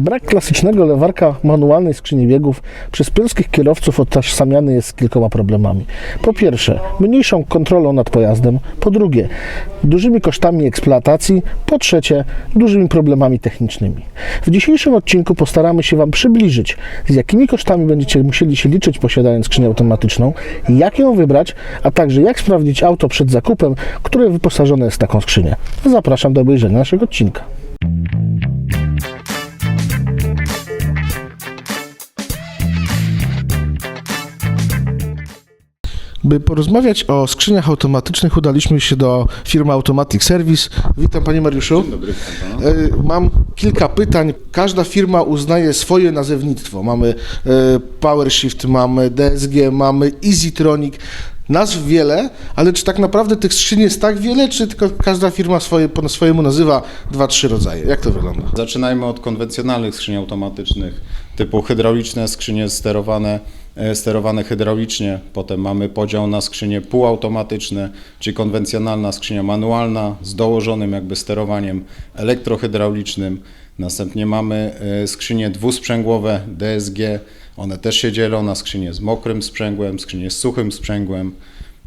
Brak klasycznego lewarka manualnej skrzyni biegów przez polskich kierowców utożsamiany jest z kilkoma problemami. Po pierwsze, mniejszą kontrolą nad pojazdem, po drugie, dużymi kosztami eksploatacji, po trzecie, dużymi problemami technicznymi. W dzisiejszym odcinku postaramy się Wam przybliżyć, z jakimi kosztami będziecie musieli się liczyć posiadając skrzynię automatyczną, jak ją wybrać, a także jak sprawdzić auto przed zakupem, które wyposażone jest w taką skrzynię. Zapraszam do obejrzenia naszego odcinka. By porozmawiać o skrzyniach automatycznych, udaliśmy się do firmy Automatic Service. Witam Panie Mariuszu. Dobry, E, Mam kilka pytań. Każda firma uznaje swoje nazewnictwo. Mamy e, PowerShift, mamy DSG, mamy EasyTronic. Nazw wiele, ale czy tak naprawdę tych skrzyni jest tak wiele, czy tylko każda firma swoje, po swojemu nazywa dwa, trzy rodzaje? Jak to wygląda? Zaczynajmy od konwencjonalnych skrzyni automatycznych typu hydrauliczne skrzynie sterowane, sterowane hydraulicznie. Potem mamy podział na skrzynie półautomatyczne, czyli konwencjonalna skrzynia manualna z dołożonym jakby sterowaniem elektrohydraulicznym. Następnie mamy e, skrzynie dwusprzęgłowe DSG. One też się dzielą na skrzynie z mokrym sprzęgłem, skrzynie z suchym sprzęgłem.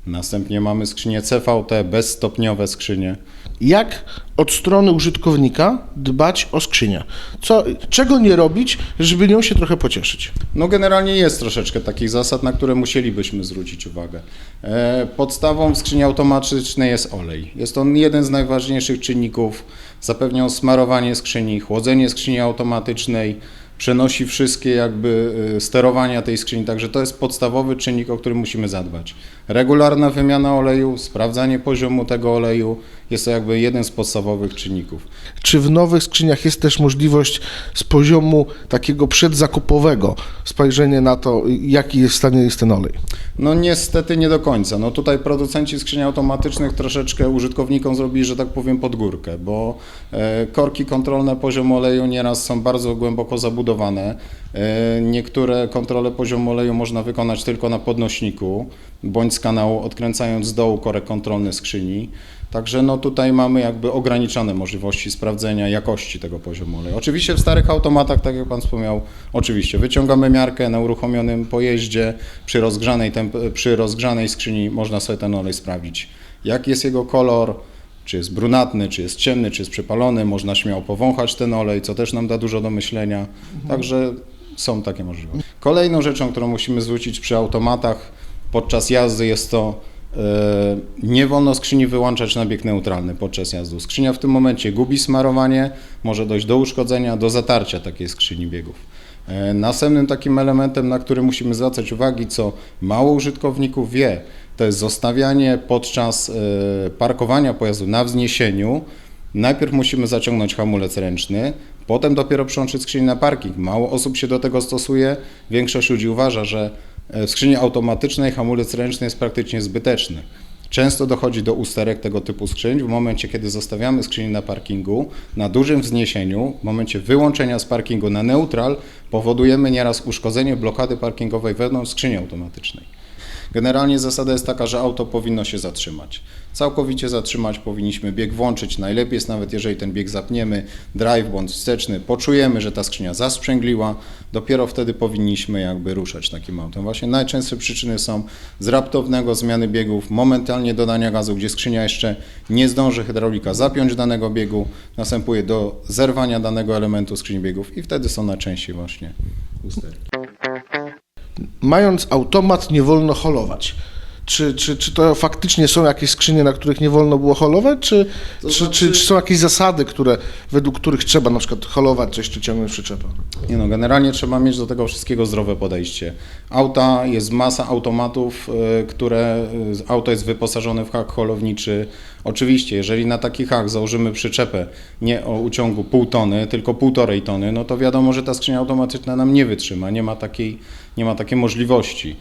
Następnie mamy skrzynie CVT, bezstopniowe skrzynie. Jak od strony użytkownika dbać o skrzynię? Co, czego nie robić, żeby nią się trochę pocieszyć? No generalnie jest troszeczkę takich zasad, na które musielibyśmy zwrócić uwagę. E, Podstawą skrzyni automatycznej jest olej. Jest on jeden z najważniejszych czynników. Zapewnia on smarowanie skrzyni, chłodzenie skrzyni automatycznej, przenosi wszystkie jakby e, sterowania tej skrzyni, także to jest podstawowy czynnik, o który musimy zadbać. Regularna wymiana oleju, sprawdzanie poziomu tego oleju jest to jakby jeden z podstawowych czynników. Czy w nowych skrzyniach jest też możliwość z poziomu takiego przedzakupowego spojrzenie na to, jaki jest w stanie jest ten olej? No niestety nie do końca. No tutaj producenci skrzyni automatycznych troszeczkę użytkownikom zrobili, że tak powiem, pod górkę, bo e, korki kontrolne poziomu oleju nieraz są bardzo głęboko zabudowane. E, niektóre kontrole poziomu oleju można wykonać tylko na podnośniku, bądź z kanału odkręcając z dołu korek kontrolny skrzyni. Także no tutaj mamy jakby ograniczone możliwości sprawdzenia jakości tego poziomu oleju. Oczywiście w starych automatach, tak jak Pan wspomniał, oczywiście wyciągamy miarkę na uruchomionym pojeździe, przy rozgrzanej, przy rozgrzanej skrzyni można sobie ten olej sprawdzić. Jaki jest jego kolor, czy jest brunatny, czy jest ciemny, czy jest przypalony, można śmiało powąchać ten olej, co też nam da dużo do myślenia. Także są takie możliwości. Kolejną rzeczą, którą musimy zwrócić przy automatach podczas jazdy jest to e, nie wolno skrzyni wyłączać na bieg neutralny podczas jazdy. Skrzynia w tym momencie gubi smarowanie, może dojść do uszkodzenia, do zatarcia takiej skrzyni biegów. E, Następnym takim elementem, na który musimy zwracać uwagi, co mało użytkowników wie, to jest zostawianie podczas e, parkowania pojazdu na wzniesieniu. Najpierw musimy zaciągnąć hamulec ręczny, potem dopiero przełączyć skrzynię na parking. Mało osób się do tego stosuje. Większość ludzi uważa, że e, w skrzyni automatycznej hamulec ręczny jest praktycznie zbyteczny. Często dochodzi do usterek tego typu skrzyń. W momencie, kiedy zostawiamy skrzynię na parkingu, na dużym wzniesieniu, w momencie wyłączenia z parkingu na neutral, powodujemy nieraz uszkodzenie blokady parkingowej wewnątrz skrzyni automatycznej. Generalnie zasada jest taka, że auto powinno się zatrzymać. Całkowicie zatrzymać powinniśmy bieg włączyć. Najlepiej jest nawet, jeżeli ten bieg zapniemy, drive bądź wsteczny, poczujemy, że ta skrzynia zasprzęgliła, dopiero wtedy powinniśmy jakby ruszać takim autem. Właśnie najczęstsze przyczyny są z raptownego zmiany biegów, momentalnie dodania gazu, gdzie skrzynia jeszcze nie zdąży hydraulika zapiąć danego biegu, następuje do zerwania danego elementu skrzyni biegów i wtedy są najczęściej właśnie usterki. Mając automat, nie wolno holować. Czy, czy, czy to faktycznie są jakieś skrzynie, na których nie wolno było holować, czy, czy, czy, znaczy- czy są jakieś zasady, które, według których trzeba na przykład holować coś, czy ciągnąć przyczepę? Nie no, generalnie trzeba mieć do tego wszystkiego zdrowe podejście. Auta, jest masa automatów, y, które, y, auto jest wyposażone w hak holowniczy. Oczywiście, jeżeli na taki hak założymy przyczepę nie o uciągu pół tony, tylko półtorej tony, no to wiadomo, że ta skrzynia automatyczna nam nie wytrzyma, nie ma takiej, nie ma takiej możliwości.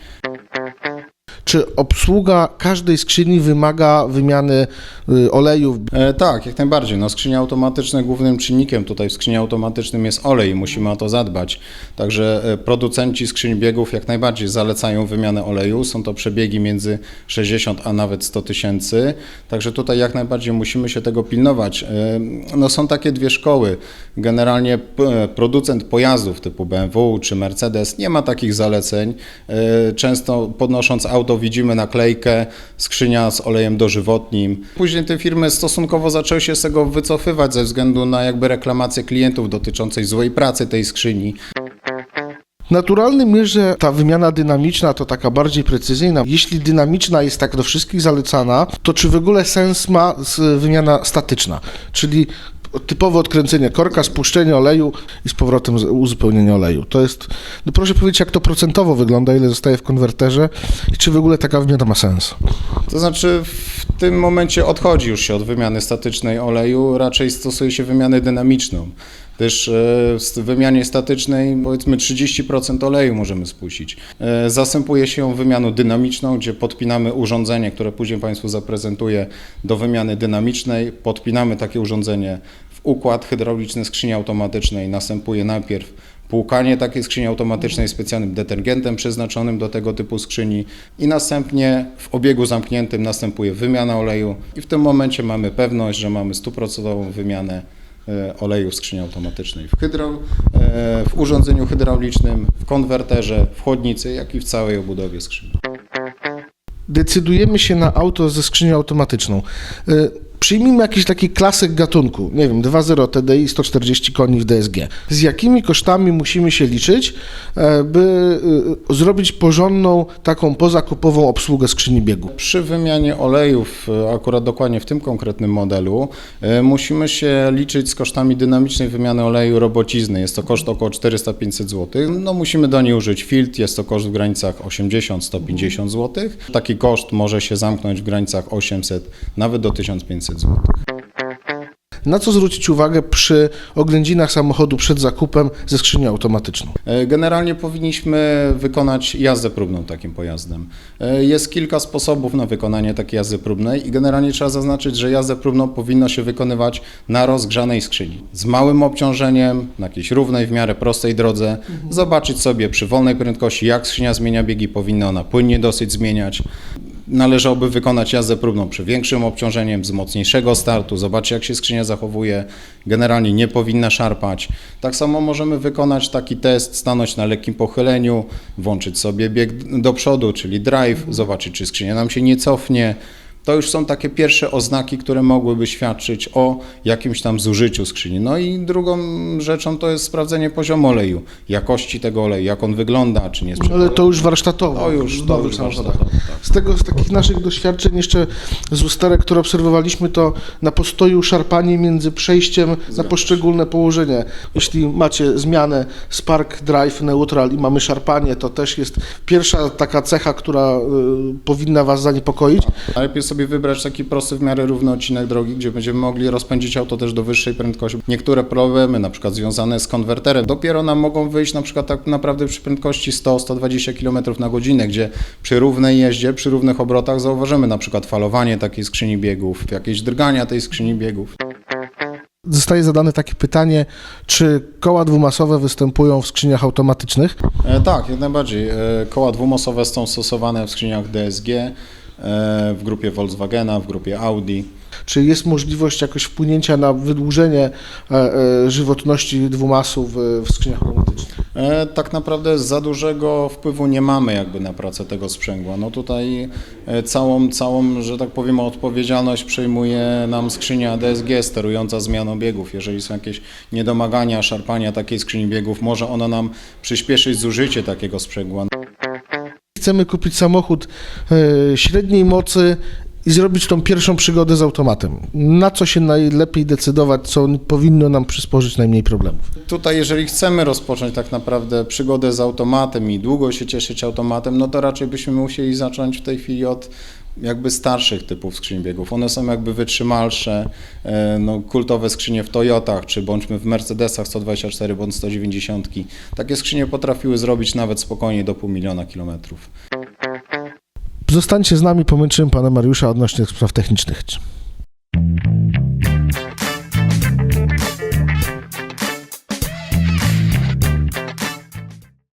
Czy obsługa każdej skrzyni wymaga wymiany y, olejów? E, tak, jak najbardziej. No, skrzynie automatyczne głównym czynnikiem tutaj w skrzyni automatycznym jest olej i musimy o to zadbać. Także e, producenci skrzyń biegów jak najbardziej zalecają wymianę oleju. Są to przebiegi między 60 a nawet 100 tysięcy. Także tutaj jak najbardziej musimy się tego pilnować. E, No, są takie dwie szkoły. Generalnie p- producent pojazdów typu BMW czy Mercedes nie ma takich zaleceń. E, Często podnosząc auto widzimy naklejkę skrzynia z olejem dożywotnim. Później te firmy stosunkowo zaczęły się z tego wycofywać ze względu na jakby reklamację klientów dotyczącej złej pracy tej skrzyni. Naturalnym że ta wymiana dynamiczna to taka bardziej precyzyjna. Jeśli dynamiczna jest tak do wszystkich zalecana, to czy w ogóle sens ma wymiana statyczna? Czyli typowe odkręcenie korka, spuszczenie oleju i z powrotem uzupełnienie oleju. To jest, no proszę powiedzieć, jak to procentowo wygląda, ile zostaje w konwerterze i czy w ogóle taka wymiana ma sens? To znaczy w tym momencie odchodzi już się od wymiany statycznej oleju, raczej stosuje się wymianę dynamiczną. Gdyż e, w wymianie statycznej powiedzmy 30% oleju możemy spuścić. E, Zasypuje się ją wymianą dynamiczną, gdzie podpinamy urządzenie, które później Państwu zaprezentuję do wymiany dynamicznej. Podpinamy takie urządzenie w układ hydrauliczny skrzyni automatycznej. Następuje najpierw płukanie takiej skrzyni automatycznej specjalnym detergentem przeznaczonym do tego typu skrzyni i następnie w obiegu zamkniętym następuje wymiana oleju i w tym momencie mamy pewność, że mamy stuprocentową wymianę oleju w skrzyni automatycznej w, hydro, e, w urządzeniu hydraulicznym, w konwerterze, w chłodnicy, jak i w całej obudowie skrzyni. decydujemy się na auto ze skrzynią automatyczną. Przyjmijmy jakiś taki klasyk gatunku, nie wiem, 2.0 TDI 140 koni w DSG. Z jakimi kosztami musimy się liczyć, e, by y, zrobić porządną, taką pozakupową obsługę skrzyni biegu? Przy wymianie olejów, e, akurat dokładnie w tym konkretnym modelu, e, musimy się liczyć z kosztami dynamicznej wymiany oleju robocizny. Jest to koszt około 400-500 zł. No, musimy do niej użyć filtr, jest to koszt w granicach 80-150 zł. Taki koszt może się zamknąć w granicach 800, nawet do 1500 zł. Na co zwrócić uwagę przy oględzinach samochodu przed zakupem ze skrzynią automatyczną? E, Generalnie powinniśmy wykonać jazdę próbną takim pojazdem. E, Jest kilka sposobów na wykonanie takiej jazdy próbnej i generalnie trzeba zaznaczyć, że jazdę próbną powinno się wykonywać na rozgrzanej skrzyni. Z małym obciążeniem, na jakiejś równej, w miarę prostej drodze. Zobaczyć sobie przy wolnej prędkości, jak skrzynia zmienia biegi, powinna ona płynnie dosyć zmieniać. Należałoby wykonać jazdę próbną przy większym obciążeniem, z mocniejszego startu, zobaczyć jak się skrzynia zachowuje. Generalnie nie powinna szarpać. Tak samo możemy wykonać taki test, stanąć na lekkim pochyleniu, włączyć sobie bieg do przodu, czyli drive, zobaczyć czy skrzynia nam się nie cofnie. To już są takie pierwsze oznaki, które mogłyby świadczyć o jakimś tam zużyciu skrzyni. No i drugą rzeczą to jest sprawdzenie poziomu oleju, jakości tego oleju, jak on wygląda, czy nie jest Ale to już warsztatowo. To już, to już warsztatowo, tak. Z tego, z takich naszych doświadczeń jeszcze z usterek, które obserwowaliśmy, to na postoju szarpanie między przejściem na poszczególne położenie. Jeśli macie zmianę Spark, Drive, Neutral i mamy szarpanie, to też jest pierwsza taka cecha, która y, powinna Was zaniepokoić. Najlepiej sobie wybrać taki prosty w miarę równy odcinek drogi, gdzie będziemy mogli rozpędzić auto też do wyższej prędkości. Niektóre problemy, na przykład związane z konwerterem, dopiero nam mogą wyjść na przykład tak naprawdę przy prędkości 100-120 km na godzinę, gdzie przy równej jeździe, przy równych obrotach zauważymy na przykład falowanie takiej skrzyni biegów, jakieś drgania tej skrzyni biegów. Zostaje zadane takie pytanie, czy koła dwumasowe występują w skrzyniach automatycznych? E, tak, jak najbardziej. E, koła dwumosowe są stosowane w skrzyniach DSG, w grupie Volkswagena, w grupie Audi. Czy jest możliwość jakoś wpłynięcia na wydłużenie e, e, żywotności dwumasu w, w skrzyniach automatycznych? E, Tak naprawdę za dużego wpływu nie mamy jakby na pracę tego sprzęgła. No tutaj e, całą, całą, że tak powiem, odpowiedzialność przejmuje nam skrzynia DSG sterująca zmianą biegów. Jeżeli są jakieś niedomagania, szarpania takiej skrzyni biegów, może ona nam przyspieszyć zużycie takiego sprzęgła. Chcemy kupić samochód e, średniej mocy i zrobić tą pierwszą przygodę z automatem. Na co się najlepiej decydować, co powinno nam przysporzyć najmniej problemów? Tutaj, jeżeli chcemy rozpocząć tak naprawdę przygodę z automatem i długo się cieszyć automatem, no to raczej byśmy musieli zacząć w tej chwili od jakby starszych typów skrzyń biegów. One są jakby wytrzymalsze, e, no, kultowe skrzynie w Toyotach, czy bądźmy w Mercedesach 124 bądź 190. Takie skrzynie potrafiły zrobić nawet spokojnie do pół miliona kilometrów. Zostańcie z nami, pomęczymy pana Mariusza odnośnie spraw technicznych.